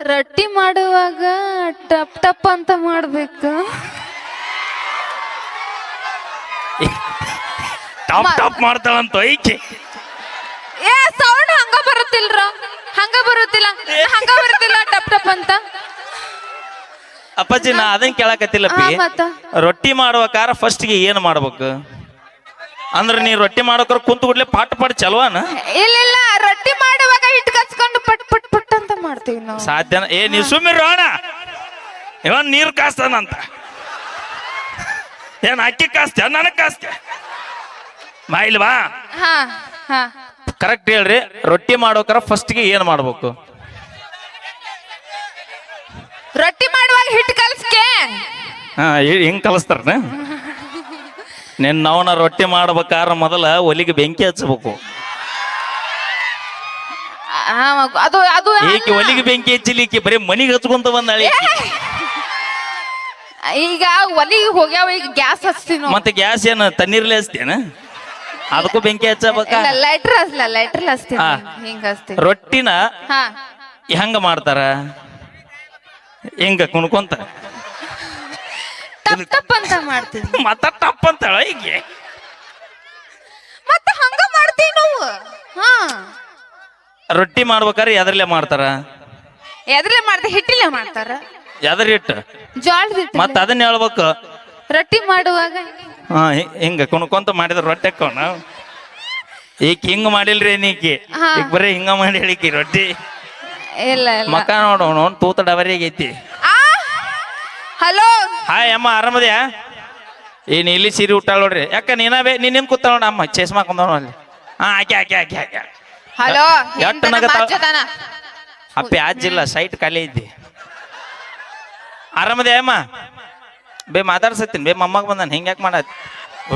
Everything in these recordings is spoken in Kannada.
ರೊಟ್ಟಿ ಮಾಡುವಾಗ ಟಪ್ ಟಪ್ ಅಂತ ಮಾಡ್ಬೇಕು. ಟಾಪ್ ಟಾಪ್ ಮಾಡ್ತಾಳಂತ ಐಕೆ. ಏ ಸೌಂಡ್ ಹಂಗ ಬರುತ್ತಿಲ್ರ? ಹಂಗ ಬರುತ್ತಿಲ್ಲ. ಹಂಗ ಬರುತ್ತಿಲ್ಲ ಟಪ್ ಟಪ್ ಅಂತ. ಅಪ್ಪಾಜಿ ನಾ ಅದನ್ನ ಕೇಳಕತ್ತಿಲ್ಲಪ್ಪಿ ಆ, ಮತ್ತ? ರೊಟ್ಟಿ ಮಾಡ್ಬೇಕಾರ ಫಸ್ಟ್ಗೆ ಏನು ಮಾಡ್ಬೇಕು? ಅಂದ್ರೆ ನೀ ರೊಟ್ಟಿ ಮಾಡೋಕ್ರ ಕುಂತ ಕೂಡ್ಲೆ ಪಾಟ್ ಪಾಟ್ ಚಲೋ ಇಲ್ಲ ಇಲ್ಲ ರೊಟ್ಟಿ ಸಾಧ್ಯನ ಏ ನೀ ಸುಮ್ಮಿರೋಣ ಇವನ್ ನೀರು ಕಾಸ್ತಾನಂತ. ಏನ್ ಅಕ್ಕಿ ಕಾಸ್ತೆ ನನಗ್ ಕಾಸ್ತೆ ಮಾಯಿಲ್ವಾ ಕರೆಕ್ಟ್ ಹೇಳ್ರಿ ರೊಟ್ಟಿ ಮಾಡೋಕರ ಫಸ್ಟ್ಗೆ ಏನು ಮಾಡ್ಬೇಕು? ರೊಟ್ಟಿ ಮಾಡುವಾಗ ಹಿಟ್ಟು ಕಲ್ಸ್ಕೆ. ಹಾ ಹಿ- ಹಿಂಗ್ ಕಲಿಸ್ತಾರ ನಿನ್ನ ಅವನ ರೊಟ್ಟಿ ಮಾಡ್ಬೇಕಾರ ಮೊದಲ ಒಲಿಗೆ ಬೆಂಕಿ ಹಚ್ಚಬೇಕು ಆ, ಅದು ಅದು ಈಕೆ ಒಲಿಗೆ ಬೆಂಕಿ ಹಚ್ಚಲಿಕ್ಕೆ ಈಕೆ ಬರೀ ಮನಿಗೆ ಹಚ್ಕೊಂತ ಬಂದಾಳೆ ಈಕಿ. ಈಗ ಒಲಿಗೆ ಹೋಗ್ಯಾವ ಈಗ ಗ್ಯಾಸ್ ಹಚ್ತೀನಿ ಮತ್ತೆ ಗ್ಯಾಸ್ ಏನು ತಣ್ಣೀರ್ಲೆ ಹಚ್ತೇನ? ಅದಕ್ಕೂ ಬೆಂಕಿ ಹಚ್ಚಬೇಕ? ಇಲ್ಲ ಲೈಟ್ರ್ ಹಚ್ಲ ಲೈಟ್ರ್ ಹಚ್ತೀವಿ ಹಾ. ಹಿಂಗ ರೊಟ್ಟಿನ ಹಾ. ಹೆಂಗ ಮಾಡ್ತಾರ? ಹಿಂಗ ಕುಣ್ಕೊಂತ? ಟಪ್ ಟಪ್ ಅಂತ ಮಾಡ್ತೀವಿ ಮತ್ತ ಟಪ್ ಅಂತಾಳ ಹೀಗೆ ಮತ್ತೆ ಹಂಗ ಮಾಡ್ತೀವಿ ನಾವು ಹಾ ರೊಟ್ಟಿ ಮಾಡ್ಬೇಕಾರೆ ಎದರ್ಲೆ ಮಾಡ್ತಾರ? ಎದ್ರಲ್ಲೇ ಮಾಡ್ತೀವಿ ಹಿಟ್ಟಿಲೆ ಮಾಡ್ತಾರ. ಎದರ್ ಹಿಟ್ಟು? ಜೋಳದ ಹಿಟ್ಟು ಮತ್ತ ಅದನ್ನ ಹೇಳ್ಬೇಕು. ರೊಟ್ಟಿ ಮಾಡುವಾಗ ಹಾ ಹಿ- ಹಿಂಗ ಕುಣ್ಕೊಂತ ಮಾಡಿದ್ರ ರೊಟ್ಟಿ ಹಾಕೋಣ ಈಕ ಹಿಂಗ ಮಾಡಿಲ್ರಿ ನೀಕಿ ಹಾ. ಈಗ ಬರೀ ಹಿಂಗ ಮಾಡಿ ಹೇಳಿಕಿ ರೊಟ್ಟಿ. ಇಲ್ಲ ಇಲ್ಲ. ಮಕ್ಕ ನೋಡು ಅವ್ನು ತೂತ ಡಬರಿ ಆಗೈತಿ ಆ! ಹಲೋ? ಹಾಯ್ ಅಮ್ಮ ಆರಾಮದ್ಯಾ? ಏನ್ ಇಲ್ಲಿ ಸೀರೆ ಉಟ್ಟಾಳ ನೋಡ್ರಿ. ಯಾಕ ನೀನ ಬೇ ನೀನ್ ನಿಮ್ ಕೂತಾಳ ನೋಡ ಅಮ್ಮ. ಚೇಸ್ಮಾ ಕುಂದವ್ ಅಲ್ಲಿ. ಹಾ ಆಕೆ ಆಕೆ ಆಕೆ ಆಕೆ ಹಲೋ ಎಷ್ಟ್ ಅಪ್ಪ ಇಲ್ಲ ಸೈಟ್ ಖಾಲಿ ಐತಿ. ಆರಾಮದೇ ಅಮ್ಮ? ಬೇ ಮಾತಾಡ್ಸತ್ತೀನಿ. ಬೇ ಮೊಮ್ಮಗ ಬಂದಾನ ಹಿಂಗ್ಯಾಕ್ ಮಾಡತ್?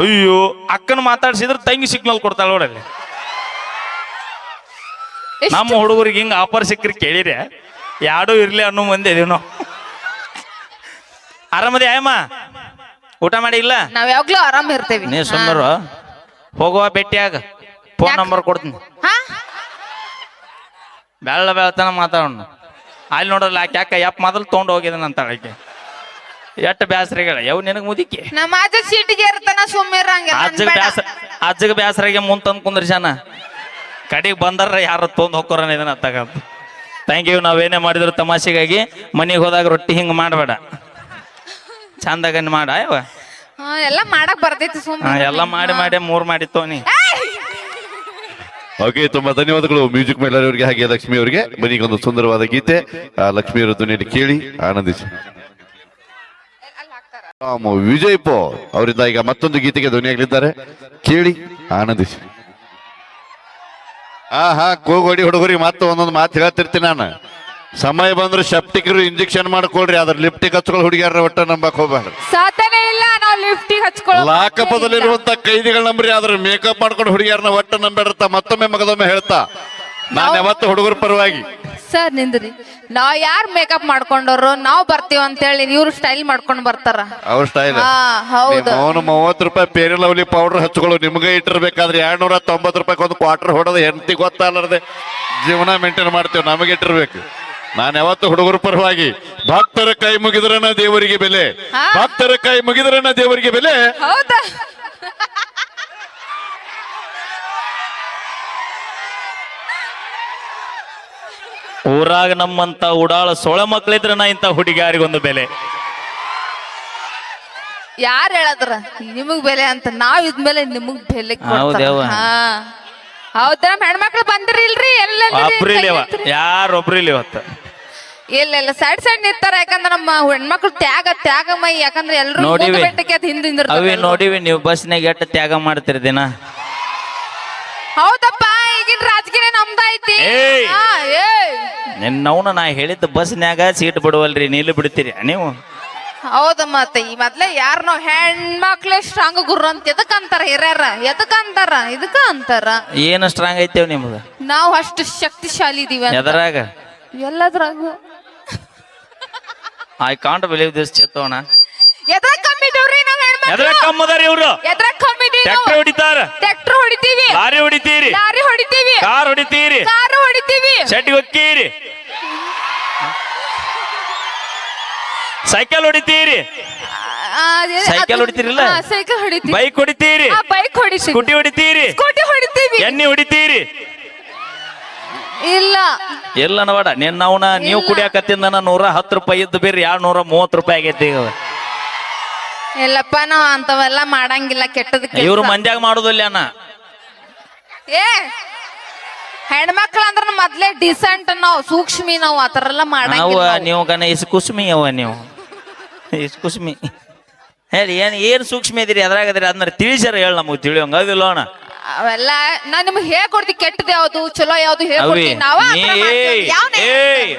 ಅಯ್ಯೋ ಅಕ್ಕನ ಮಾತಾಡ್ಸಿದ್ರ ತಂಗಿ ಸಿಗ್ನಲ್ ಕೊಡ್ತಾಳ ನೋಡಲ್ಲಿ ನಮ್ಮ ಹುಡುಗರಿಗೆ ಹಿಂಗ ಆಫರ್ ಸಿಕ್ಕ್ರಿ ಕೇಳಿರಿ. ಯಾಡೂ ಇರ್ಲಿ ಅನ್ನೋ ಮಂದಿ ಇದೀವಿ ನಾವು. ಆರಾಮದೇ ಅಮ್ಮ? ಊಟ ಮಾಡಿ ಇಲ್ಲ? ನಾವ್ ಯಾವಾಗ್ಲೂ ಆರಾಮ್ ಇರ್ತೇವಿ. ನೀ ಸುಮ್ಮರು ಹೋಗುವ ಭೇಟಿಯಾಗ. ಫೋನ್ ಯಾಕ್? ನಂಬರ್ ಕೊಡ್ತೀನಿ. ಬೆಳ್ಳ ಬೆಳ್ತನ ಮಾತಾಡೋಣ. ಅಲ್ಲಿ ನೋಡ್ರಲ್ಲ ಆಕೆ ಯಾಕೆ ಯಪ್ಪ ಮೊದಲು ತೊಗೊಂಡು ಹೋಗಿದ್ದಾನೆ ಅಂತ ಆಕೆ. ಎಷ್ಟು ಬ್ಯಾಸರಿಗಳ. ಯಾವ ನಿನಗೆ ಮುದಿಕೆ? ನಮ್ಮ ಅಜ್ಜ ಸೀಟಿಗೆ ಇರ್ತಾನ ಸುಮ್ಮಿರಂಗಿಲ್ಲ ಅಜ್ಜಗ ಬ್ಯಾಸ ಅಜ್ಜಗ ಬ್ಯಾಸರಿಗೆ ಮುಂದೆ ತಂದು ಕುಂದ್ರಿ ಜನ ಕಡೆಗೆ ಬಂದಾರ ಯಾರು ತೊಂದು ಹೋಗ್ಕೊರ ಇದನ್ನ ತಗಂತ. ಥ್ಯಾಂಕ್ ಯು ನಾವೇನೇ ಮಾಡಿದ್ರು ತಮಾಷೆಗಾಗಿ ಮನೆಗೆ ಹೋದಾಗ ರೊಟ್ಟಿ ಹಿಂಗೆ ಮಾಡಬೇಡ. ಚಂದಾಗ ಮಾಡ ಅಯ್ಯವ ಎಲ್ಲ ಮಾಡಕ್ ಬರ್ತೈತಿ ಸುಮ್ಮನೆ ಎಲ್ಲ ಮಾಡಿ ಮಾಡಿ ಮೂರು ಮಾಡಿ ತೋನಿ ಓಕೆ ತುಂಬಾ ಧನ್ಯವಾದಗಳು ಮ್ಯೂಸಿಕ್ ಮಹಿಳೆಯರಿಗೆ ಹಾಗೆ ಲಕ್ಷ್ಮಿ ಅವರಿಗೆ. ಮನೆಗೊಂದು ಸುಂದರವಾದ ಗೀತೆ. ಲಕ್ಷ್ಮಿ ಲಕ್ಷ್ಮಿಯವರ ಧ್ವನಿಯಲ್ಲಿ ಕೇಳಿ ಆನಂದಿಸಿ. ವಿಜಯ್ ಪೋ ಅವರಿಂದ ಈಗ ಮತ್ತೊಂದು ಗೀತೆಗೆ ಧ್ವನಿಯಾಗಲಿದ್ದಾರೆ. ಕೇಳಿ ಆನಂದಿಸಿ. ಆ ಹಾ ಕೋಗೋಡಿ ಹುಡುಗರಿಗೆ ಮತ್ತೆ ಒಂದೊಂದು ಮಾತು ಹೇಳ್ತಿರ್ತೀನಿ ನಾನು. ಸಮಯ ಬಂದ್ರೆ ಶೆಪ್ಟಿಕ್ರು ಇಂಜೆಕ್ಷನ್ ಮಾಡ್ಕೊಳ್ರಿ ಅದ್ರ ಲಿಪ್ಟಿಕ್ ಹಚ್ಕೊಳ್ಳಿ ಹುಡುಗಿಯಾರ ಒಟ್ಟ ನಂಬಕ್ ಹೋಗ್ಬಾರ್ದು ಲಿಫ್ಟಿಗೆ ಹಚ್ಕೊಳ್ಳೋ ಲಾಕಪದಲ್ಲಿರುವಂತ ಕೈದಿಗಳ ನಂಬ್ರಿ ಆದ್ರೆ ಮೇಕಪ್ ಮಾಡ್ಕೊಂಡು ಹುಡುಗಿಯರನ್ನ ಒಟ್ಟ ನಂಬಿಡ್ತಾ ಮತ್ತೊಮ್ಮೆ ಮಗದೊಮ್ಮೆ ಹೇಳ್ತಾ. ನಾನು ಯಾವತ್ತು ಹುಡುಗರ ಪರವಾಗಿ. ಸರ್ ನಿಂದ್ರಿ. ನಾವ್ ಯಾರು ಮೇಕಪ್ ಮಾಡ್ಕೊಂಡವ್ರು ನಾವ್ ಬರ್ತೀವಿ ಅಂತ ಹೇಳಿ ಇವ್ರು ಸ್ಟೈಲ್ ಮಾಡ್ಕೊಂಡು ಬರ್ತಾರ. ಅವ್ರ ಸ್ಟೈಲ್ ಹಾ ಹೌದು. ಅವನು ಮೂವತ್ತು ರೂಪಾಯಿ ಪೇರಿ ಲವ್ಲಿ ಪೌಡರ್ ಹಚ್ಕೊಳ್ಳೋ ನಿಮ್ಗೆ ಇಟ್ಟಿರ್ಬೇಕಾದ್ರೆ ಎರಡ್ನೂರ ತೊಂಬತ್ತು ರೂಪಾಯಿ ಒಂದು ಕ್ವಾರ್ಟರ್ ಹೊಡೆದು ಹೆಂಡತಿ ಗೊತ್ತಾಗಲಾರ್ದೆ. ಜೀವನ ಮೇಂಟೈನ್ ಮಾಡ್ತೇವೆ ನಮಗೆ ಇಟ್ಟಿರ್ಬೇಕು. ನಾನು ಯಾವತ್ತು ಹುಡುಗರ ಪರವಾಗಿ ಭಕ್ತರ ಕೈ ಮುಗಿದ್ರನ ದೇವರಿಗೆ ಬೆಲೆ. ಭಕ್ತರ ಕೈ ಮುಗಿದ್ರನ ದೇವರಿಗೆ ಬೆಲೆ. ಹೌದಾ? ಊರಾಗ ನಮ್ಮಂತ ಉಡಾಳ ಸೊಳ ಮಕ್ಳಿದ್ರ ನಾ ಇಂಥ ಹುಡುಗಿಯಾರಿಗೊಂದು ಬೆಲೆ. ಯಾರು ಹೇಳದ್ರ? ನಿಮಗ್ ಬೆಲೆ ಅಂತ ನಾವ್ ಇದ್ಮೇಲೆ ನಿಮಗ್ ಬೆಲೆ ಕೊಡ್ತಾರ. ಹೌದವ್ವ. ಹಾ. ಹೌದಾ? ಹೆಣ್ಮಕ್ಳು ಬಂದ್ರಿಲ್ರಿ? ಎಲ್ಲ ಒಬ್ರು ಇಲ್ಲಿವ ಯಾರೊಬ್ರು ಇಲ್ಲಿ ಇವತ್ತು ಇಲ್ಲ ಇಲ್ಲ. ಸೈಡ್ ಸೈಡ್ ನಿಂತಾರ. ಯಾಕಂದ್ರೆ ನಮ್ಮ ಹೆಣ್ಮಕ್ಳು ತ್ಯಾಗ ತ್ಯಾಗ ಮೈ ಯಾಕಂದ್ರೆ ಎಲ್ಲರೂ ನೋಡಿವಿ. ಬೆಟ್ಟಕ್ಕೆ ಅದ್ ಹಿಂದ್ ಅವಿ. ನೋಡಿವಿ ನೀವು ಬಸ್ನಾಗ ಎಟ್ಟ ತ್ಯಾಗ ಮಾಡ್ತೀರಿ ದಿನ? ಹೌದಪ್ಪ ಈಗಿನ ರಾಜಕೀಯ ನಮ್ದೈತಿ ಏಯ್! ಹಾ, ಏಯ್. ನಿನ್ನವನ ನಾ ಹೇಳಿದ್ದು ಬಸ್ನ್ಯಾಗ ಸೀಟ್ ಬಿಡುವಲ್ರಿ ನೀಲು ಬಿಡ್ತೀರಿ. ನೀವು? ಹೌದ ಮತ್ತೆ ಈ ಮೊದ್ಲೇ ಯಾರನೋ ಹೆಣ್ಮಕ್ಳೆ ಹೆಣ್ಮಕ್ಳೇ ಸ್ಟ್ರಾಂಗ್ ಗುರು ಅಂತ ಎದಕ್ ಅಂತಾರ ಹಿರಿಯರ? ಎದಕ್ ಅಂತಾರ? ಇದಕ್ಕ ಅಂತಾರ? ಏನು ಸ್ಟ್ರಾಂಗ್ ಐತೇವ್ ನಿಮ್ಗ? ನಾವು ಅಷ್ಟು ಶಕ್ತಿಶಾಲಿ ಇದೀವ ಅಂತ. ಎದರಾಗ? ಎಲ್ಲದ್ರಾಗ. ಐ ಕಾಂಟ್ ಬಿಲೀವ್ ದಿಸ್ ಚೇತೋಣ ಎದ್ರಾಗ ಕಮ್ಮಿ ಇದ್ದೀವ್ರಿ ನಾವ್ ಹೆಣ್ಮಕ್ಳು? ಎದ್ರಾಗ ಕಮ್ಮದಾರ ಇವ್ರು? ಎದ್ರಾಗ ಟ್ರ್ಯಾಕ್ಟರ್ ಹೊಡಿತಾರ? ಟ್ರ್ಯಾಕ್ಟರ್ ಹೊಡಿತೀವಿ. ಲಾರಿ ಹೊಡಿತೀರಿ? ಲಾರಿ ಹೊಡಿತೀವಿ. ಕಾರ್ ಹೊಡಿತೀರಿ? ಕಾರು ಹೊಡಿತೀವಿ. ಶೆಟ್ಟಿಗೆ ಹೊಕ್ಕೀರಿ ಸೈಕಲ್ ಹೊಡಿತೀರಿ. ಸೈಕಲ್ ಹೊಡಿತೀರಿಲ್ಲ? ಸೈಕಲ್ ಹೊಡಿತೀವಿ ಬೈಕ್ ಹೊಡಿತೀರಿ. ಬೈಕ್ ಹೊಡಿತೀವಿ ಸ್ಕೂಟಿ ಹೊಡಿತೀರಿ. ಸ್ಕೂಟಿ ಹೊಡಿತೀವಿ. ಎಣ್ಣೆ ಹೊಡಿತೀರಿ. ಇಲ್ಲ. ಎಲ್ಲ ನವಾಡ ನಿನ್ನ ಅವನ ನೀವು ಇಲ್ಲ. ಕುಡಿಯಾಕತ್ತಿಂದ ನೂರ ಹತ್ತು ರೂಪಾಯಿ ಇದ್ದು ಬೇರೆ ಯಾರು ನೂರ ಮೂವತ್ತು ರೂಪಾಯಿ ಆಗೈತಿ ಈಗ. ಇಲ್ಲಪ್ಪ ನಾವು ಅಂತವೆಲ್ಲ ಮಾಡಂಗಿಲ್ಲ ಕೆಟ್ಟದ ಇವ್ರು ಮಂದ್ಯಾಗ ಮಾಡುದಿಲ್ಲ ಅಣ್ಣ. ಏ ಹೆಣ್ಮಕ್ಳು ಅಂದ್ರ ಮೊದ್ಲೇ ಡಿಸೆಂಟ್ ನಾವು ಸೂಕ್ಷ್ಮಿ ನಾವು ಆತರ ಎಲ್ಲ ಮಾಡಂಗಿಲ್ಲ ನಾವು. ಗಣೇಶ ಇಸ್ ಕುಸ್ಮಿ ಅವ ನೀವು. ಕುಸ್ಮಿ. ಹೇಳಿ ಏನು ಏನು ಸೂಕ್ಷ್ಮ ಇದ್ದೀರಿ ಅದ್ರಾಗ ಅದ್ರಿ ಅದನ್ನ ತಿಳಿಸ್ಯಾರ ಹೇಳ ನಮಗೆ ತಿಳಿಯೋಂಗ. ಅದಿಲ್ಲ ಅಣ್ಣ ಅವೆಲ್ಲ ನಾ ನಿಮ್ಗೆ ಹೇಳ್ಕೊಡ್ತಿ ಕೆಟ್ಟದ್ ಯಾವ್ದು ಚಲೋ ಯಾವ್ದು ಅವಿ ಹೇಳ್ಕೊಡ್ತೀನಿ ನಾವ ನೀ. ಏಯ್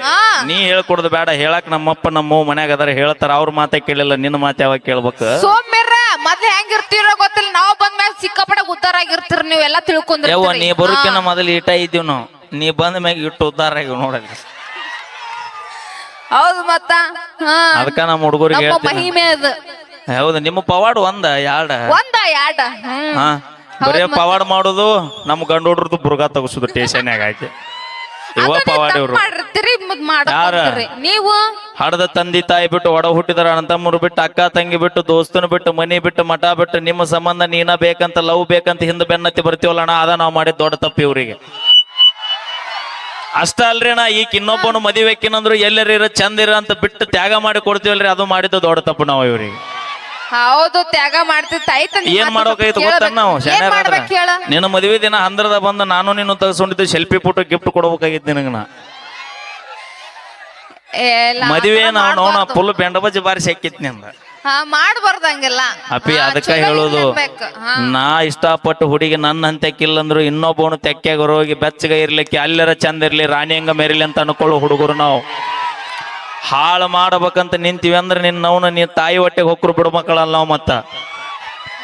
ನೀ ಹೇಳ್ಕೊಡ್ದು ಬೇಡ. ಹೇಳಕ್ ನಮ್ಮಪ್ಪ ನಮ್ಮ ಮನ್ಯಾಗ ಅದಾರ ಹೇಳ್ತಾರ. ಅವ್ರ ಮಾತೇ ಕೇಳಿಲ್ಲ ನಿನ್ನ ಮಾತೆ ಯಾವಾಗ ಕೇಳ್ಬೇಕು? ಸೋಮ್ಯರ ಮೊದ್ಲು ಹೆಂಗಿರ್ತೀರೋ ಗೊತ್ತಿಲ್ಲ. ನಾವು ಬಂದ್ಮ್ಯಾಗ ಸಿಕ್ಕಾಪಟ್ಟೆ ಉದ್ದಾರ ಆಗಿರ್ತೀರ ನೀವೆಲ್ಲ ಯವ್ವ ನೀ ಬರೋಕಿನ ಹಾ. ಮೊದಲು ಇಟ್ಟ ಇದ್ದೀವಿ ನಾವು. ನೀ ಬಂದ ಮ್ಯಾಗ ಇಟ್ಟು ಉದ್ದಾರ ಆಗಿವ್ ನೋಡಲ್ಲಿ ಹೌದು ಮತ್ತ? ಹಾ. ಅದಕ್ಕ ನಮ್ಮ ಹುಡುಗರಿಗೆ ನಮ್ಮ ಹೇಳ್ತೀನಿ. ಮಹಿಮೆ ಅದು. ಹೌದು ನಿಮ್ಮ ಪವಾಡ್ ಒಂದ ಯಾಡ ಒಂದ ಯಾಡ ಹ್ಮ್. ಹಾ. ಬರೇ. ಪವಾಡ್ ಮಾಡುದು ನಮ್ಮ ಗಂಡ ಹುಡ್ರದ್ದು ಬುರ್ಗ ತಗಸುದು ಟೇಷನ್ಯಾಗ ಆಯ್ತು. ಇವ ಅದು ನೀವ್ ಪವಾಡ್ ತಪ್ಪ್ ಇವ್ರು ಮಾಡಿರ್ತೀರಿ ಮತ್ ಯಾರ? ಮಾಡಕ್ಕೋಗ್ತೀರಿ. ನೀವು? ಹಡದ ತಂದಿ ತಾಯಿ ಬಿಟ್ಟು ಒಡ ಹುಟ್ಟಿದಾರ ಅಣ್ಣತಮ್ಮರು ಬಿಟ್ಟು ಅಕ್ಕ ತಂಗಿ ಬಿಟ್ಟು ದೋಸ್ತನ ಬಿಟ್ಟು ಮನಿ ಬಿಟ್ಟು ಮಠ ಬಿಟ್ಟು ನಿಮ್ಮ ಸಂಬಂಧ ನೀನ ಬೇಕಂತ ಲವ್ ಬೇಕಂತ ಹಿಂದ ಬೆನ್ನತ್ತಿ ಬರ್ತೀವಲ್ಲ ಅಣ್ಣ ಅದ ನಾವು ಮಾಡಿದ ದೊಡ್ಡ ತಪ್ಪು ಇವ್ರಿಗೆ. ಅಷ್ಟ ಅಲ್ರಿ ನಾ ಈಗ ಇನ್ನೊಬ್ಬನು ಮದುವೆಕ್ಕಿನಂದ್ರು ಎಲ್ಲರ ಚಂದಿರ ಚಂದ ಇರ ಅಂತ ಬಿಟ್ಟು ತ್ಯಾಗ ಮಾಡಿ ಕೊಡ್ತೀವಲ್ರಿ ಅದು ಮಾಡಿದ್ದು ದೊಡ್ಡ ತಪ್ಪು ನಾವು ಇವ್ರಿಗೆ. ಹೌದು ತ್ಯಾಗ ನಿಮ್ ಏನ್ ಮಾತು ಮಾಡೋಕೈತು. ಗೊತ್ತ ನಾವು ಏನ್ ಮಾಡ್ಬೇಕು ಹೇಳ? ನಿನ್ನ ಮದುವೆ ದಿನ ಹಂದ್ರದ ಬಂದು ನಾನು ನೀನು ತಗಸ್ಕೊಂಡಿದ್ದು ಸೆಲ್ಫಿ ಫೋಟೋ ಗಿಫ್ಟ್ ಕೊಡ್ಬೇಕಾಗಿತ್ತು ನಿನಗ ನಾ. ಮದುವೆ ನಾ ನೋಣ ಫುಲ್ ಬೆಂಡಬಜ್ಜಿ ಬಾರಿ ಸಿಕ್ಕಿತ್ತು ನಿಂದ. ಮಾಡ್ಬಾರ್ದು ಹಂಗೆಲ್ಲ. ಅಪ್ಪಿ ಅದಕ್ಕೆ ಹೇಳೋದು. ನಾ ಇಷ್ಟಪಟ್ಟು ಹುಡುಗಿ ನನ್ನ ಅಂತ್ಯಕ್ಕಿಲ್ಲಂದ್ರು ಇನ್ನೊಬ್ಬನು ತೆಕ್ಕೆಗೆ ಹೋಗಿ ಬೆಚ್ಚಗ ಇರ್ಲಿಕ್ಕೆ ಅಲ್ಲರ ಚಂದ ಇರ್ಲಿ ರಾಣಿ ಹಂಗ ಮೆರಿಲಿ ಅಂತ ಅನ್ಕೊಳ್ಳೋ ಹುಡುಗರು ನಾವು. ಹಾಳು ಮಾಡ್ಬೇಕಂತ ನಿಂತೀವಿ ಅಂದ್ರೆ ನಿನ್ನವನ ನೀ ತಾಯಿ ಹೊಟ್ಟೆಗೆ ಹೊಕ್ಕರು ಬಿಡು ಮಕ್ಕಳಲ್ಲ ನಾವು ಮತ್ತ.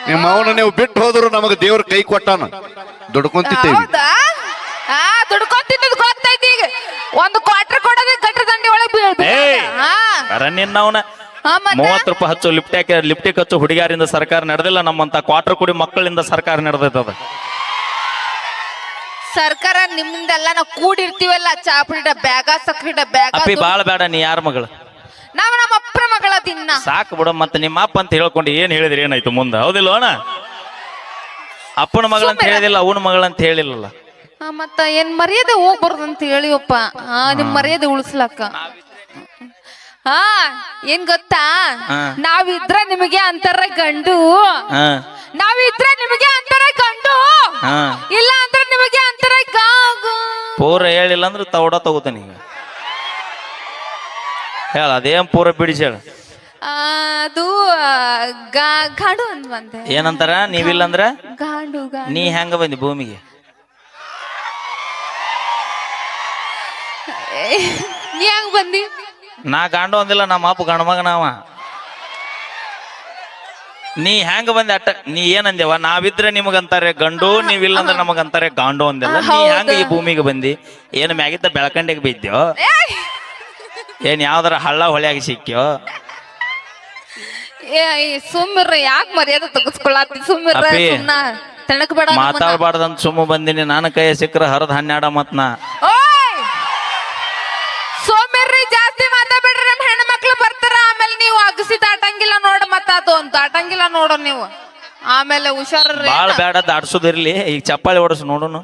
ನಿಮ್ಮ ಅವನ ನೀವು ಬಿಟ್ಟು ಹೋದ್ರು ನಮಗೆ ದೇವ್ರ ಕೈ ಕೊಟ್ಟಾನ. ದುಡ್ಕೊಂತಿದ್ದೇವೆ. ಹೌದಾ? ಹಾ ದುಡ್ಕೊಂತಿದ್ದು ಗೊತ್ತೈತಿ ಈಗ. ಒಂದು ಕ್ವಾರ್ಟರ್ ಕೊಡೋದೇ ಗಟ್ರ ದಂಡಿ ಒಳಗೆ ಬೀಳ್ಬೇಕು! ಹಾ? ಮೂವತ್ತು ರೂಪಾಯಿ ಹಚ್ಚು ಲಿಫ್ಟ್ಯಾಕ್ ಲಿಫ್ಟಿಕ್ ಹಚ್ಚು ಹುಡುಗಿಯರಿಂದ ಸರ್ಕಾರ ನಡೆದಿಲ್ಲ ನಮ್ಮಂತ ಕ್ವಾರ್ಟರ್ ಕುಡಿ ಮಕ್ಕಳಿಂದ ಸರ್ಕಾರ ನಡೆದೈತದ ಸರ್ಕಾರ ನಿಮ್ದೆಲ್ಲ ನಾವು ಕೂಡಿರ್ತೀವಲ್ಲ ಚಾಪಿಡ ಬ್ಯಾಗ ಸಕ್ರಿಡ ಬ್ಯಾಗ ಅಪ್ಪಿ ಬಾಳ ಬೇಡ ನೀ ಯಾರ ಮಗಳು? ನಾವು ನಮ್ಮ ಅಪ್ಪನ ಮಗಳ ದಿನ ಸಾಕು ಬಿಡ ಮತ್ತೆ ನಿಮ್ಮ ಅಪ್ಪ ಅಂತ ಹೇಳ್ಕೊಂಡು ಏನ್ ಹೇಳಿದ್ರಿ ಏನಾಯ್ತು ಮುಂದೆ? ಹೌದಿಲ್ಲ ಅಣ್ಣ? ಅಪ್ಪನ ಮಗಳ ಅಂತ ಹೇಳಿದಿಲ್ಲ ಅವನ ಮಗಳಂತ ಹೇಳಿಲ್ಲಲ್ಲ. ಹೇಳಿಲ್ಲ ಮತ್ತ ಏನ್ ಮರ್ಯಾದೆ ಹೋಗ್ಬಾರ್ದು ಅಂತ ಹೇಳಿವಪ್ಪ. ಹಾ ನಿಮ್ ಮರ್ಯಾದೆ ಉಳಿಸ್ಲಕ್ಕ. ಹಾ ಏನ್ ಗೊತ್ತಾ? ಹಾ. ನಾವಿದ್ರ ನಿಮಗೆ ಅಂತಾರ ಗಂಡು. ಹಾ. ನಾವಿದ್ರ ನಿಮಗೆ ಅಂತಾರ ಗಂಡು. ಹಾ. ಇಲ್ಲ ಅಂದ್ರೆ ನಿಮಗೆ ಅಂತಾರ ಗಾಗು. ಪೂರ ಹೇಳಿಲ್ಲ ಅಂದ್ರೆ ತೌಡ ತಗೋತಾನೆ ಈಗ. ಹೇಳ ಅದೇನ್ ಪೂರ ಬಿಡಿಸಿ ಹೇಳ. ಆ, ಅದು ಆ, ಗಾ- ಗಾಡು ಅಂತ ಬಂದೆ ಏನಂತಾರ ನೀವಿಲ್ಲ ಅಂದ್ರ? ಗಾಂಡು ಗಾಂಡು. ನೀ ಹೆಂಗ ಬಂದಿ ಭೂಮಿಗೆ? ನೀ ಹೆಂಗ್ ಬಂದಿ? ನಾ ಗಾಂಡು ಅಂದಿಲ್ಲ ನಮ್ಮ ಅಪ್ಪ ಗಂಡ ಮಗನವ ನೀ ಹೆಂಗ ಬಂದೆ ಅಟ್ಟ ನೀ ಏನಂದೇವ? ನಾವಿದ್ರೆ ನಿಮಗಂತಾರೆ ಗಂಡು ನೀವಿಲ್ಲ ಅಂದ್ರೆ ನಮಗಂತಾರೆ ಗಾಂಡು ಅಂದಿಲ್ಲ. ನೀ ಹೆಂಗ ಈ ಭೂಮಿಗೆ ಬಂದಿ? ಏನು ಮ್ಯಾಗಿದ್ದ ಬೆಳಕಂಡಿಗೆ ಬಿದ್ದ್ಯೋ? ಏಯ್! ಏನ್ ಯಾವ್ದಾರ ಹಳ್ಳ ಹೊಳ್ಯಾಗ ಸಿಕ್ಕ್ಯೋ? ಸುಮ್ಮಿರ್ರಿ ಯಾಕೆ ಮರ್ಯಾದೆ ಸುಮ್ಮರ ಅಪ್ಪಿ, ಸುಮ್ನ ತಣಕ್ ಬೇಡ ಮಾತಾಡ್ಬಾರ್ದಂತ ಸುಮ್ಮ ಬಂದಿನಿ. ನಾನು ಕೈ ಸಿಕ್ಕ್ರ ಹರದ ಹನ್ನೆರಡ ಮತ್ ಅದು ಅಂತ ದಾಟಂಗಿಲ್ಲ ನೋಡು ನೀವು. ಆಮೇಲೆ ಹುಷಾರ್ರಿ ಬಾಳ ಬೇಡ ದಾಡ್ಸೋದಿರ್ಲಿ ಈಗ ಚಪ್ಪಾಳಿ ಓಡಿಸ್ ನೋಡೋಣ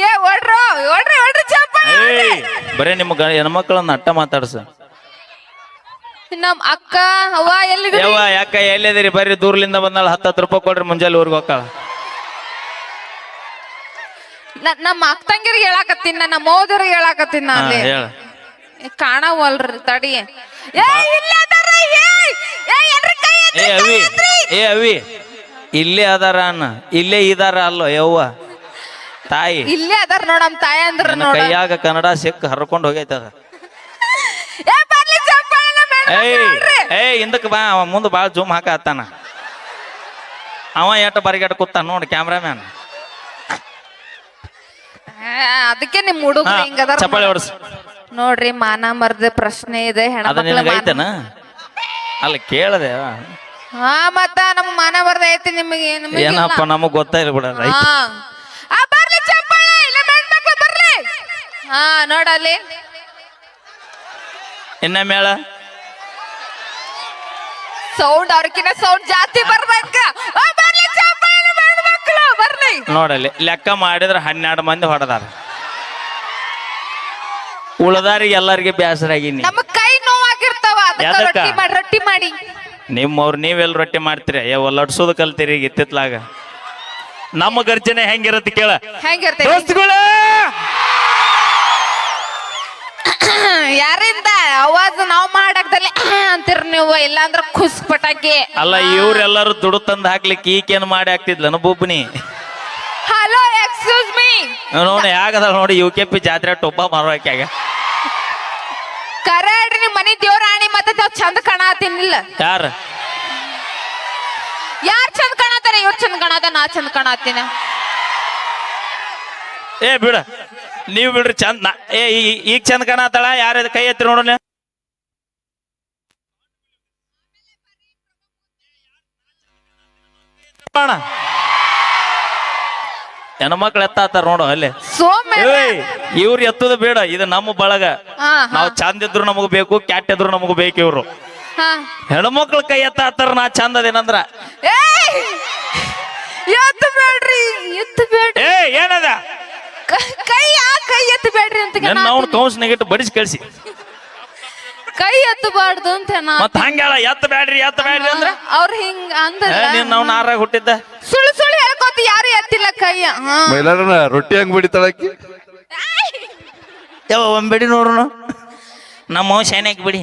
ಏ ಓಡ್ರು ಓಡ್ರಿ ಓಡ್ರಿ ಚಪ್ಪ ಏಯ್ ಬರೇ ಗ- ಹೆಣ್ಮಕ್ಳನ್ನ ಅಟ್ಟ ಮಾತಾಡ್ಸ. ನಮ್ ಅಕ್ಕ ಅವ್ವ ಎಲ್ಲಿ ಯವ್ವ ಯಾಕ ಎಲ್ಲಿದಿರಿ ಬರ್ರಿ ದೂರ್ಲಿಂದ ಬಂದಾಳ ಹತ್ತು ಹತ್ತು ರೂಪಾಯಿ ಕೊಡ್ರಿ ಮುಂಜಾನೆ ಊರಿಗೆ ಹೋಗ್ತಾಳ ನಮ್ಮ ಅಕ್ಕ ತಂಗಿರಿಗೆ ಹೇಳಾಕತ್ತೀನಿ ನನ್ನ ಹೇಳಾಕತ್ತೀನಿ ನಾನು ಹೇಳ. ಕಾಣವಲ್ರಿ ತಡಿ. ಏ ಇಲ್ಲ ಅದಾರ ಏ ಏ ಅವಿ. ಏ ಅವಿ ಇಲ್ಲೇ ಅದಾರ ಅನ್ನ ಇಲ್ಲೇ ಇದಾರ ಅಲ್ಲೋ ಯವ್ವ. ತಾಯಿ ಇಲ್ಲೇ ಅದಾರ ನೋಡ ನಮ್ ತಾಯಿ ಅಂದ್ರ ನನ್ನ ನೋಡ. ಕೈಯಾಗ ಕನ್ನಡ ಸಿಕ್ಕ ಹರ್ಕೊಂಡು ಹೋಗೈತದ ಏ ಬರ್ಲಿ ಚಪ್ಪಾಳೆ ನಮ್ಮ ಹೆಣ್ಮಕ್ಳು ಏಯ್ ನೋಡ್ರಿ. ಏಯ್ ಹಿಂದಕ್ಕೆ ಬಾ ಅವ ಮುಂದೆ ಭಾಳ ಜೂಮ್ ಹಾಕ ಹತ್ತಾನ ಅವ ಎಟ್ಟ ಬರಿಗಾಟ ಕೂತ ನೋಡಿ ಕ್ಯಾಮ್ರಾಮ್ಯಾನ್. ಆ, ಅದಕ್ಕೆ ನಿಮ್ ಹುಡುಗ ಹಿಂಗದಾರ ಚಪ್ಪಾಳಿ ಹೊಡ್ಸ್. ನೋಡ್ರಿ ಮಾನ ಮರ್ದ ಪ್ರಶ್ನೆ ಇದೆ ಅದ ಹೆಣ್ಮಕ್ಳ ನಿನಗೆ ಮಾನ ಐತನ? ಅಲ್ಲ ಕೇಳದೆ. ಹಾ ಮತ್ತ ನಮ್ಮ ಮಾನ ಬರ್ದ ಐತಿ ನಿಮಗೆ ನಿಮಗೆ ಇಲ್ಲ. ಏನಪ್ಪ ನಮಗ್ ಗೊತ್ತಾಯಿಲ್ಲ ಬಿಡ ರೈತ ಹಾ. ಆ, ಬರ್ಲಿ ಚಪ್ಪಾಳೆ ಹೆಣ್ಮಕ್ಳು ಬರ್ಲಿ. ಹಾ ನೋಡಲ್ಲಿ ಇನ್ನ ಮೇಳ ಸೌಂಡ್ ಅವ್ರಕಿನ ಸೌಂಡ್ ಜಾಸ್ತಿ ಬರ್ಬೇಕ. ಆ, ಬರ್ಲಿ ಚಪ್ಪಾಳೆ ಮಾಡ್ಬೇಕಲ್ಲ ಬರ್ಲಿ. ನೋಡಲ್ಲಿ ಲೆಕ್ಕ ಮಾಡಿದ್ರೆ ಹನ್ನೆರಡು ಮಂದಿ ಹೊಡೆದಾರ. ಉಳದಾರಿಗೆ ಎಲ್ಲರಿಗೆ ಬೇಸರ ಆಗಿನಿ ನಮ್ಮ ಯಾದಕ್ಕ? ರೊಟ್ಟಿ ಮಾಡಿ ರೊಟ್ಟಿ ಮಾಡಿ. ನಿಮ್ಮವ್ರು ನೀವೆಲ್ಲ ರೊಟ್ಟಿ ಮಾಡ್ತೀರಿ? ಅಯ್ಯೋ ಲಟ್ಸೋದು ಕಲ್ತೀರಿ ಈಗ ಇತ್ತಿತ್ಲಾಗ. ನಮ್ಮ ಗರ್ಜನೆ ಹೆಂಗಿರತ್ತೆ ಕೇಳ. ಹೆಂಗಿರ್ತೇವೆ ದೋಸ್ತುಗಳ! ಯಾರಿಂದ ಅವಾಜ್ ನಾವ್ ಮಾಡಕ್ದಲ್ಲಿ ಅಂತೀರ ನೀವು? ಇಲ್ಲಾಂದ್ರ ಖುಷ್ ಪಟಾಕಿ. ಅಲ್ಲ ಇವ್ರೆಲ್ಲರೂ ದುಡ್ಡು ತಂದು ಹಾಕ್ಲಿಕ್ಕೆ ಈಕೇನು ಮಾಡಿ ಹಾಕ್ತಿದ್ಲನ ಬೂಬ್ನಿ? ಹಲೋ ಎಕ್ಸ್ಕ್ಯೂಸ್ ಮೀ ನೋಡಿ ಯಾಗದ ನೋಡಿ ಯು ಕೆ ಪಿ ಜಾತ್ರೆ ಟೊಬ್ಬ ಮಾರೋಕ್ಯಾಗ ಕರೆ ಹೇಳ್ರಿ ನಿಮ್ ಮನಿ ದೇವ್ರಾಣಿ ತಾವ್ ಚಂದ ಕಾಣತಿನಿಲ್ಲ ಯಾರು? ಯಾರ್ ಚಂದ ಕಾಣತಾರ? ಇವ್ರ ಚಂದ ನಾ ಚಂದ ಕಾಣತೀನ. ಏ ಬಿಡ. ನೀವ್ ಬಿಡ್ರಿ ಚಂದ ಏ ಈ- ಈಗ ಚಂದ ಕಾಣತ್ತಾಳ ಯಾರ ಕೈ ಎತ್ತಿ ನೋಡೋಣ ಅಣ್ಣ ಹೆಣ್ಮಕ್ಳು ಎತ್ತಾತಾರ ನೋಡು ಅಲ್ಲಿ. ಸೋಮೆ ಇವ್ರು ಎತ್ತದ ಬೇಡ ಇದು ನಮ್ಮ ಬಳಗ. ನಾವು ಚಂದ ಇದ್ರು ನಮಗ್ ಬೇಕು ಕ್ಯಾಟ್ ಇದ್ರು ನಮಗ್ ಬೇಕು ಇವ್ರು. ಹೆಣ್ಮಕ್ಳು ಕೈ ಎತ್ತಾತಾರ ನಾ ಚಂದ ಅದೇನಂದ್ರ! ಎತ್ತು ಬೇಡ್ರಿ ಎತ್ತು ಬೇಡ್ರಿ. ಏ ಏನದ? ಕ- ಕೈ ಆ ಕೈ ಎತ್ತು ಬೇಡ್ರಿ ಅಂತ ಅವ್ನ ಕೌನ್ಸ್ ನೆಗಿಟ್ಟು ಬಡಿಸಿ ಕಳ್ಸಿ. ಕೈ ಎತ್ತಬಾರ್ದು ಅಂತ ನಾ ಮತ್ತ ಹಂಗೇಳ ಎತ್ತ ಬ್ಯಾಡ್ರಿ ಎತ್ತ ಬ್ಯಾಡ್ರಿ ಅಂದ್ರ ಅವ್ರ ಹಿಂಗ ಅಂದ್ರ ನೀನ್ ಅವ್ನ ಆರಾಗ ಹುಟ್ಟಿದ್ದ? ಸುಳ್ಳು ಸುಳ್ಳು ಹೇಳ್ಕೊತ ಯಾರು ಎತ್ತಿಲ್ಲ ಕೈಯ ಹಾ. ಮೈಲಾರನ ರೊಟ್ಟಿ ಹಂಗ್ ಬಿಡಿತಾಳಕಿ ಯಾವ ಒಂಬೆಡಿ ನೋಡ್ರು ನಮ್ಮ ಶೈನ್ಯಾಕ್ ಬಿಡಿ.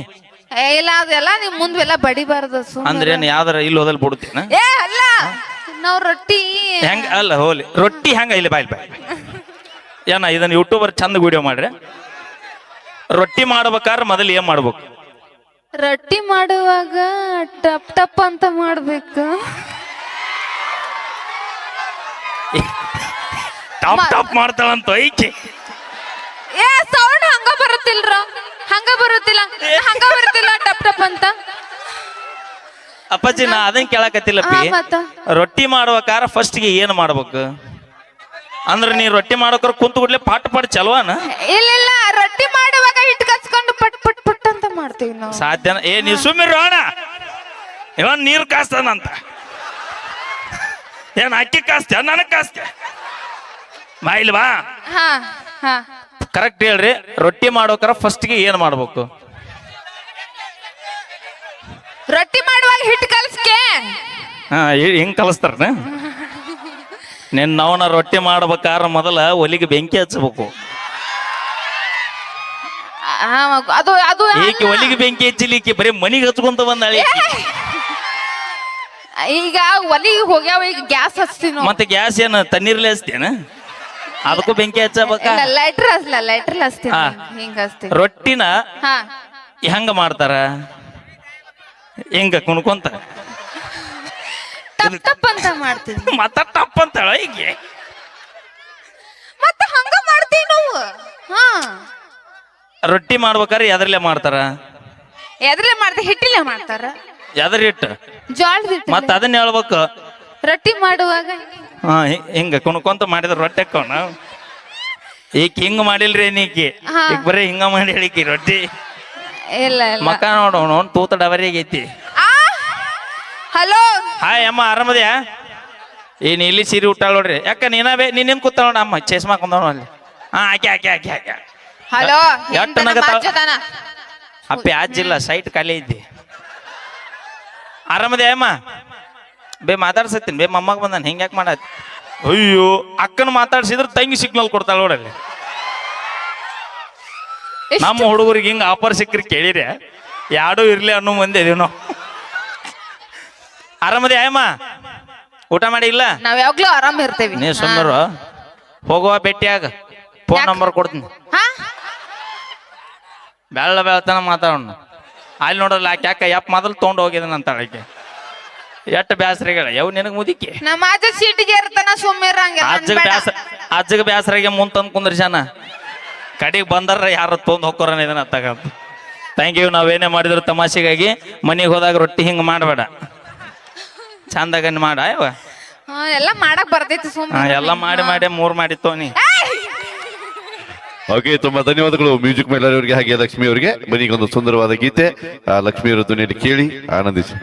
ಏ ಇಲ್ಲ ಅದೆಲ್ಲ ನಿಮ್ ಮುಂದೆಲ್ಲ ಬಡಿಬಾರ್ದು ಸುಮ್ಮನೆ ಅಂದ್ರೆ ಏನ್ ಯಾವ್ದಾರ ಇಲ್ಲಿ ಹೋದಲ್ಲಿ ಬಿಡುತ್ತೇನ ಏ ಅಲ್ಲ ನಾವ್ ರೊಟ್ಟಿ. ಹೆಂಗ ಅಲ್ಲ ಹೋಲಿ. ರೊಟ್ಟಿ ಹೆಂಗ ಇಲ್ಲಿ ಬಾಯ್ಲಿ ಬಾಯ್. ಏನ ಇದನ್ನ ಯೂಟ್ಯೂಬರ್ ಚಂದ ವಿಡಿಯೋ ಮಾಡ್ರಿ. ರೊಟ್ಟಿ ಮಾಡ್ಬೇಕಾದ್ರೆ ಮೊದಲು ಏನ್ ಮಾಡ್ಬೇಕು? ರೊಟ್ಟಿ ಮಾಡುವಾಗ ಟಪ್ ಟಪ್ ಅಂತ ಮಾಡ್ಬೇಕು. ಟಾಪ್ ಟಾಪ್ ಮಾಡ್ತಾಳಂತ ಐಕೆ. ಏ ಸೌಂಡ್ ಹಂಗ ಬರುತ್ತಿಲ್ರ? ಹಂಗ ಬರುತ್ತಿಲ್ಲ. ಹಂಗ ಬರುತ್ತಿಲ್ಲ ಟಪ್ ಟಪ್ ಅಂತ. ಅಪ್ಪಾಜಿ ನಾ ಅದನ್ನ ಕೇಳಕತ್ತಿಲ್ಲ ಮತ್ತ? ರೊಟ್ಟಿ ಮಾಡ್ಬೇಕಾರ ಫಸ್ಟ್ಗೆ ಏನ್ ಮಾಡ್ಬೇಕು? ಅಂದ್ರೆ ನೀ ರೊಟ್ಟಿ ಮಾಡೋಕ್ರ ಕುಂತ ಕೂಡ್ಲೆ ಪಾಟ್ ಪಾಟ್ ಚಲವಾನ? ಇಲ್ಲ ಇಲ್ಲ. ಮಾಡ್ತೀವಿ ನಾವು. ಸಾಧ್ಯನ ಏ ನೀ ಸುಮ್ಮಿರು ಅಣ್ಣ. ಇವನ್ ನೀರು ಕಾಸ್ತಾನಂತ. ಏನ್ ಅಕ್ಕಿ ಕಾಸ್ತೆ ನನಗ್ ಕಾಸ್ತೆ ಮಾಯಿಲ್ವಾ ಹಾ ಹಾ. ಕರೆಕ್ಟ್ ಹೇಳ್ರಿ ರೊಟ್ಟಿ ಮಾಡೋಕರ ಫಸ್ಟ್ಗೆ ಏನ್ ಮಾಡ್ಬೇಕು? ರೊಟ್ಟಿ ಮಾಡುವಾಗ ಹಿಟ್ಟು ಕಲ್ಸ್ಕೆ. ಹಾ ಹಿಂಗ್ ಕಲಿಸ್ತಾರ ನಿನ್ನ ಅವನ ರೊಟ್ಟಿ ಮಾಡ್ಬೇಕಾರ ಮೊದಲ ಒಲಿಗೆ ಬೆಂಕಿ ಹಚ್ಚಬೇಕು. ಅದು ಅದು ಈಕೆ ಒಲಿಗೆ ಬೆಂಕಿ ಹಚ್ಚಲಿಕ್ಕೆ ಬರೀ ಮನಿಗೆ ಹಚ್ಕೊಂತ ಬಂದಾಳೆ ಈಕಿ. ಈಗ ಒಲಿಗೆ ಹೋಗ್ಯಾವ ಈಗ ಗ್ಯಾಸ್ ಹಚ್ತೀನಿ ಮತ್ತೆ ಗ್ಯಾಸ್ ಏನು ತಣ್ಣೀರ್ಲೆ ಹಚ್ತೇನ? ಅದಕ್ಕೂ ಬೆಂಕಿ ಹಚ್ಚಬೇಕ? ಇಲ್ಲ ಲೈಟ್ರ್ ಹಚ್ಲ ಲೈಟ್ರ್ ಹಚ್ತೀನಿ ಹಾ. ಹಿಂಗ ರೊಟ್ಟಿನ ಹಾ. ಹೆಂಗ ಮಾಡ್ತಾರ? ಹಿಂಗ ಕುಣ್ಕೊಂತ. ಮಾಡ್ತೀನಿ ಟಪ್ ಅಂತ ಮಾಡ್ತೀವಿ ಮತ್ತ ಟಪ್ ಅಂತಾಳ ಈಕೆ ಮತ್ತೆ ಹಂಗ ಮಾಡ್ತೀವಿ ನಾವು. ಹಾ. ರೊಟ್ಟಿ ಮಾಡ್ಬೇಕಾರೆ ಎದ್ರಲ್ಲೇ ಮಾಡ್ತಾರ? ಎದ್ರಲ್ಲೇ ಮಾಡ್ತಾರೆ ಹಿಟ್ಟಿಲ್ಲೇ ಮಾಡ್ತಾರ. ಎದ್ರ ಹಿಟ್ಟು? ಜೋಳದ ಹಿಟ್ಟು ಮತ್ತ ಅದನ್ನ ಹೇಳ್ಬೇಕು. ರೊಟ್ಟಿ ಮಾಡುವಾಗ ಹಾ ಹಿ- ಹಿಂಗ ಕುಣ್ಕೊಂತ ಮಾಡಿದ್ರ ರೊಟ್ಟಿ ಹಾಕೋಣ ಈಗ ಹಿಂಗ ಮಾಡಿಲ್ರಿ ನೀಕಿ. ಹಾ. ಈಗ ಬರೀ ಹಿಂಗ ಮಾಡಿ ಹೇಳಿಕಿ ರೊಟ್ಟಿ. ಇಲ್ಲ ಇಲ್ಲ. ಮಕ್ಕ ನೋಡೋಣ ನೋಡ್ ತೂತ ಡಬರಿ ಆಗೈತಿ. ಆ ಹಲೋ. ಹಾಯ್ ಅಮ್ಮ ಆರಾಮದ್ಯಾ? ಈ ಇಲ್ಲಿ ಸೀರೆ ಉಟ್ಟಾಳ ನೋಡ್ರಿ. ಯಾಕ ನೀನ ಬೇ ನೀನ್ ಕೂತಾಳ ನೋಡ ಅಮ್ಮ. ಚೇಸ್ಮಾ ಕುಂದವ ಅಲ್ಲಿ. ಹಾ ಆಕೆ ಆಕೆ ಆಕೆ ಆಕೆ ಹಲೋ ನಗತಾಳ? ಅಪ್ಪಿ ಆಜಿಲ್ಲ ಸೈಟ್ ಖಾಲಿ ಇದ್ದಿ. ಆರಾಮದೇ ಅಮ್ಮ? ಬೇ ಮಾತಾಡ್ಸತ್ತೀನಿ. ಬೇ ಮೊಮ್ಮಗ ಬಂದಾನ. ಹಿಂಗ್ ಯಾಕೆ ಮಾಡತ್? ಅಯ್ಯೋ ಅಕ್ಕನ ಮಾತಾಡ್ಸಿದ್ರೆ ತಂಗಿ ಸಿಗ್ನಲ್ ಕೊಡ್ತಾಳ ನೋಡಲ್ಲಿ ನಮ್ಮ ಹುಡುಗರಿಗೆ ಹಿಂಗ ಆಫರ್ ಸಿಕ್ಕ್ರಿ ಕೇಳಿರಿ. ಯಾಡೂ ಇರ್ಲಿ ಅನ್ನೋ ಮಂದಿ ಇದೀವಿ ನಾವು. ಆರಾಮದೇ ಅಮ್ಮ? ಊಟ ಮಾಡಿ ಇಲ್ಲ? ನಾವ್ ಯಾವಾಗ್ಲೂ ಆರಾಮ ಇರ್ತೇವೆ. ನೀ ಸುಮ್ಮರು ಹೋಗುವ ಭೇಟಿಯಾಗ. ಫೋನ್ ನಂಬರ್ ಕೊಡ್ತೀನಿ. ಬೆಳ್ಳ ಬೆಳ್ತಾನೆ ಮಾತಾಡೋಣ. ಅಲ್ಲಿ ನೋಡಲ್ಲ ಆಕೆ ಯಾಕೆ ಯಪ್ಪ ಮೊದಲು ತೊಗೊಂಡು ಹೋಗಿದ್ದಾನೆ ಅಂತ ಆಕೆ. ಎಷ್ಟು ಬ್ಯಾಸರಿಗಳ ಯಾವ ನಿನಗೆ ಮುದಿಕೆ. ನಮ್ಮ ಅಜ್ಜ ಸೀಟಿಗೆ ಇರ್ತಾನ ಸುಮ್ಮಿರಂಗ ಅಜ್ಜಗ ಬ್ಯಾಸ ಅಜ್ಜಗ ಬ್ಯಾಸರಿಗೆ ಮುಂದೆ ತಂದು ಕುಂದ್ರಜಾನ ಕಡೆಗೆ ಬಂದಾರ ಯಾರು ತೊಂದು ಹೋಗ್ಕೊರನ ಇದನ್ನ ತಗಂತ. ಥ್ಯಾಂಕ್ ಯು ನಾವೇನೇ ಮಾಡಿದ್ರು ತಮಾಷೆಗಾಗಿ ಮನೆಗೆ ಹೋದಾಗ ರೊಟ್ಟಿ ಹಿಂಗೆ ಮಾಡಬೇಡ. ಚಂದಾಗ ಮಾಡ ಅಯ್ಯವ ಎಲ್ಲ ಮಾಡಕ್ ಬರ್ತೈತಿ ಸುಮ್ಮನೆ ಎಲ್ಲ ಮಾಡಿ ಮಾಡಿ ಮೂರ್ ಮಾಡಿ ತೋನಿ. ಓಕೆ ತುಂಬಾ ಧನ್ಯವಾದಗಳು ಮ್ಯೂಸಿಕ್ ಮೇಲೆ ಹಾಗೆ ಲಕ್ಷ್ಮಿ ಅವರಿಗೆ. ಬನ್ನಿಗೊಂದು ಸುಂದರವಾದ ಗೀತೆ. ಲಕ್ಷ್ಮಿ ಅವರ ಧ್ವನಿಯಲ್ಲಿ ಕೇಳಿ ಆನಂದಿಸಿ.